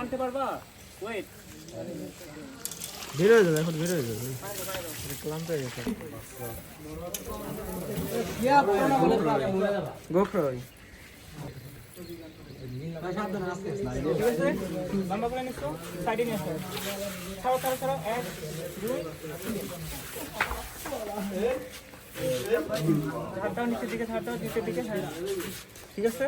আনতে পারবা ওয়েট বের হয়ে যাবে এখন বের হয়ে যাবে ক্লান্ত হয়ে গেছে আছে লম্বা করে নিচ্ছো সাইডে নিয়ে দিকে ঝাড়টাও নিচের দিকে ঠিক আছে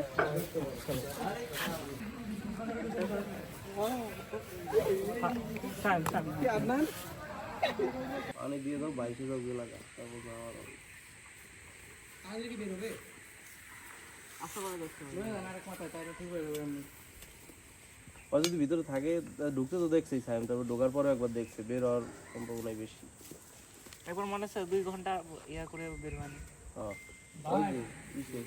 ছাড় দিয়ে দাও বাইশে দাও গেলা তারপর যাওয়ার ও যদি ভিতরে থাকে ঢুকতে তো দেখছেই সাইম তারপর ঢোকার পরে একবার দেখছে বের হওয়ার সম্ভাবনাই বেশি। একবার মনে হচ্ছে দুই ঘণ্টা ইয়া করে বের হয়নি? হ্যাঁ ওই যে, ইসে,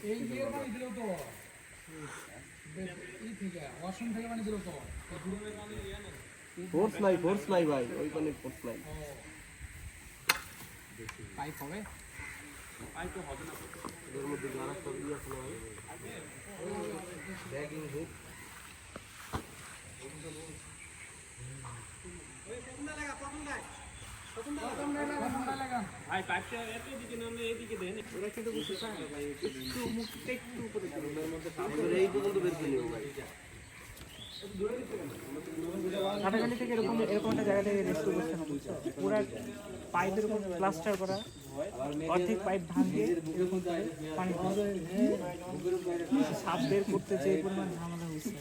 ফোর্স নাই ফোর্স নাই ভাই। ওই পানি ফোর্স নাই। এর থেকে এরকম এরকম একটা জায়গা থেকে রেস্ট পুরো পাইপের উপর প্লাস্টার করা। অর্ধেক পাইপ ভাঙিয়ে এরকম পানি। সাপ বের করতে যে পরিমাণ ঝামেলা হয়েছে।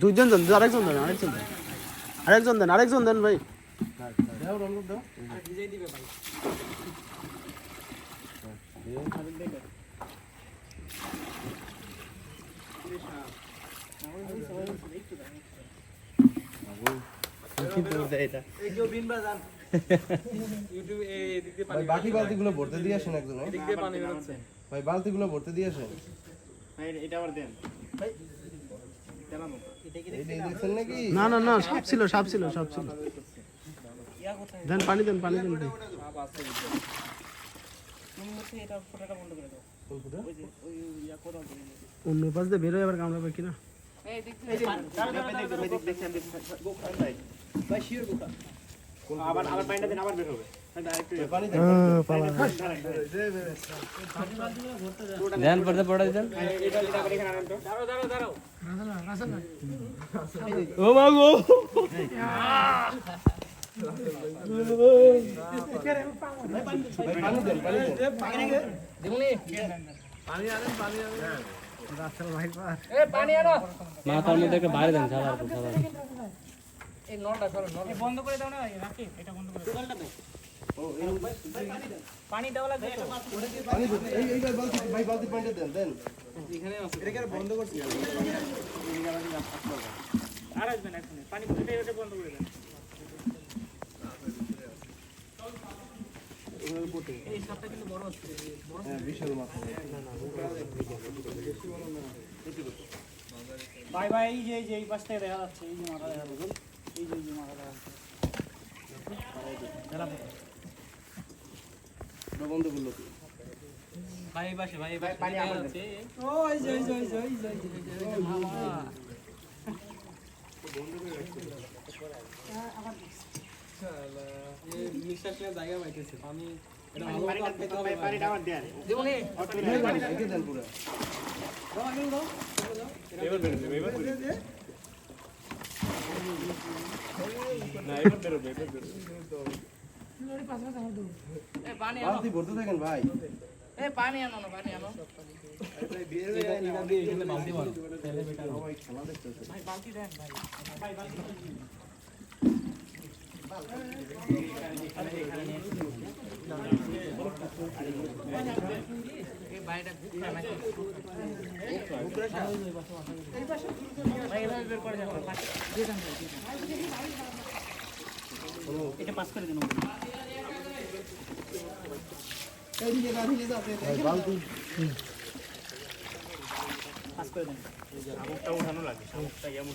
দুইজন দেন আরেকজন দেন আরেকজন দেন। আরেকজন দেন আরেকজন দেন ভাই। ভাই। বাকি বালতিগুলো ভরতে দিয়ে আসেন একজন ভাই বালতিগুলো ভরতে দিয়ে আসেন না না না সাপ ছিল সাপ ছিল সাপ ছিল। দেন পানি দেন পানি দেন তুমি হচ্ছে এটা ফোটাটা বন্ধ করে দাও। ওই যে ওই ইয়া করে নিয়ে অন্য পাশ দিয়ে বেরোয় আবার কামড়াবে কিনা আবার আবার পানিটা দিন আবার বের হবে পানি দেন দেন পড়তে পড়া দেন দাঁড়াও দাঁড়াও দাঁড়াও ও মাগো ভাই পানি পানি মাথার মধ্যে একটা বাইরে দেন সাদা সাদা এই বন্ধ করে দাও না রাখি এটা বন্ধ করে দাও। পানি দেওয়া লাগবে দেন এই এই বালতি ভাই বালতি পানিটা দেন দেন। আর আসবেন এখন পানি এটা বন্ধ করে দেন। এই সাপটা কিন্তু বড় হচ্ছে হ্যাঁ বিশাল মাথা ভাই ভাই এই যে এই যে এই পাশ থেকে দেখা যাচ্ছে এই যে মাথা দেখা যাচ্ছে এই যে এই যে মাথা দেখা যাচ্ছে বন্ধ কি ভাই পাশে ভাই ভাই পানি আমার যাচ্ছে ও এই যে এই যে এই যে এই যে এই যে এই যে বালতি ভরতে থাকেন ভাই পানি আনো না পানি আনো বালতি দেন ভাই ভাই বালতি এটা পাস করে দেন পাস উঠানো লাগে এমন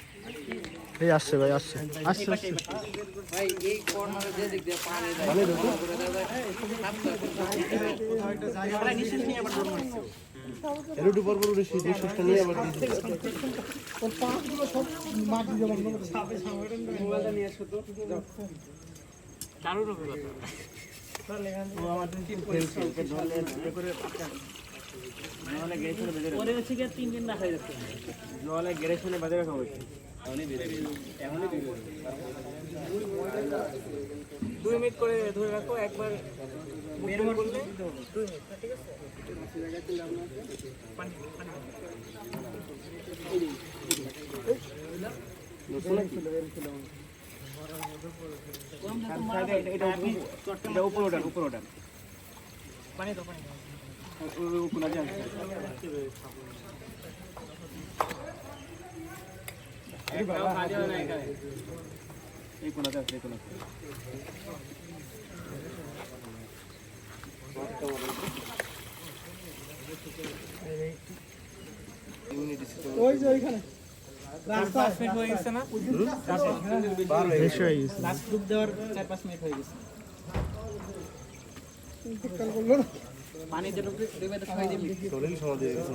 এই বাইটা ঘুরতে নাকি ভাই এভাবে বের করে যাব পাশে দিয়ে দেন ভাই, দিয়ে দেন। এটা পাস করে দিন পাস করে দেন এই আসছে ভাই আসছে আসছে আসছে দারুণ অভিজ্ঞতা পরে হচ্ছে গিয়ে তিন দিন রাখা যাচ্ছে। জলে গেড়ে শুনে বাজে রাখা দুই মিনিট করে ধরে রাখো একবার বের করলে দুই মিনিট ঠিক আছে। পানি পানি। এটা উপর ওঠান উপর ওঠান পানি তো পানি দাও। উপর আছে এই কোনাতে আছে এই কোনাতে চার পাঁচ মিনিট হয়ে গেছে না বেশি হয়ে গেছে। লাস্ট গ্রুপ দেওয়ার চার পাঁচ মিনিট হয়ে গেছে তো দিবি। শরীর সমাধি গেছে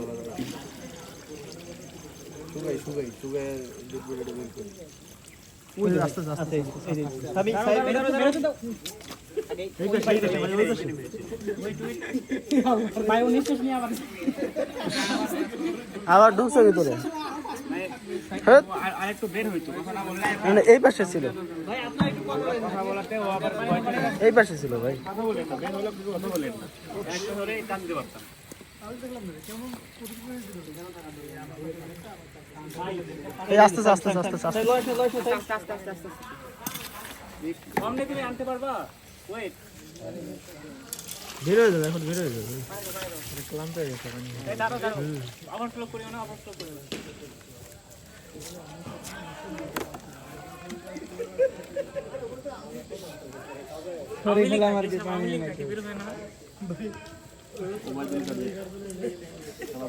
আস্তে আস্তে দাও নিয়ে আবার আবার ঢুকছে ভিতরে। আর আরেকটু বের হইতো কথা না বললে মানে এই পাশে ছিল। ভাই আপনার এই পাশে ছিল ভাই। আস্তে আস্তে আস্তে তুমি আনতে পারবা ক্লান্ত সরি খেলা আমার যে পানি নাকি। বের হয় না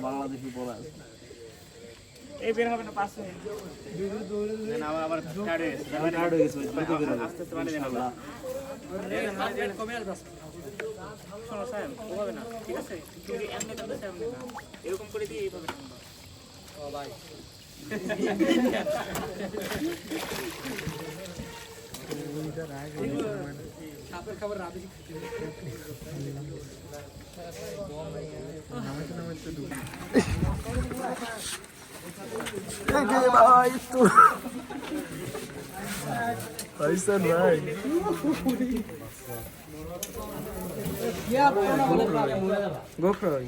বাংলাদেশি পড়া এই বের হবে না পাঁচ মিনিট। আবার আবার স্টার্ট হয়ে গেছে স্টার্ট হয়ে গেছে আস্তে আস্তে মানে দেন আবার। কমে আসবে। শোনো স্যার ওভাবে না ঠিক আছে? এমনি টানবে এমনি এরকম করে দিয়ে এইভাবে ও ভাই সাপের খাবার রাতে এই যে ভাই তো ভাইসান ভাই গোপ্রো ভাই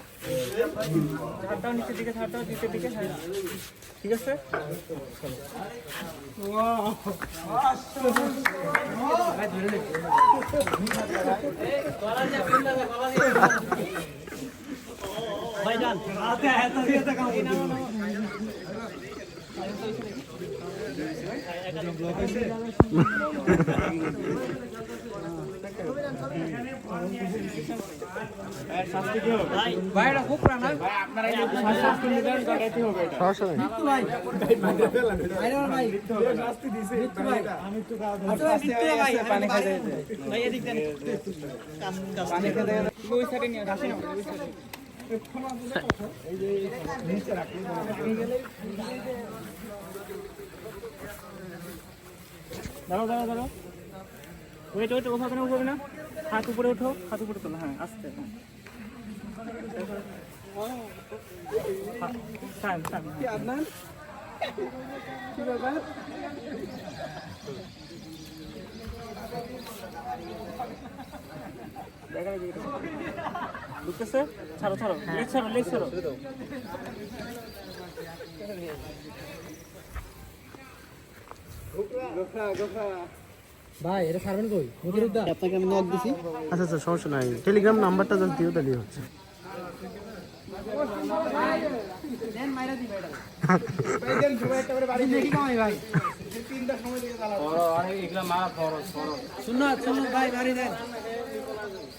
হাতটাও নিচের দিকে হাতটাও নিচের দিকে হ্যাঁ। ঠিক আছে? ভাই নেই দাঁড়াও দাঁড়াও দাঁড়াও। ওয়েট ওয়েট ওভাবে না ওভাবে না? হাত উপরে ওঠো হাত উপরে তোলো হ্যাঁ আস্তে হ্যাঁ। টাইম টাইম দেখা যায় ঢুকতেছে ছাড়ো ছাড়ো লেগ ছাড়ো লেগ ছাড়ো। ভাই এটা ছাড়বেন কই? মুকিরুদ্দা আপনাকে আচ্ছা, আচ্ছা, আমি নক দিছি আচ্ছা আচ্ছা সমস্যা নাই। টেলিগ্রাম নাম্বারটা জাস্ট দিও তাহলে হচ্ছে। শুনুন শুনুন ভাই বাড়ি দেন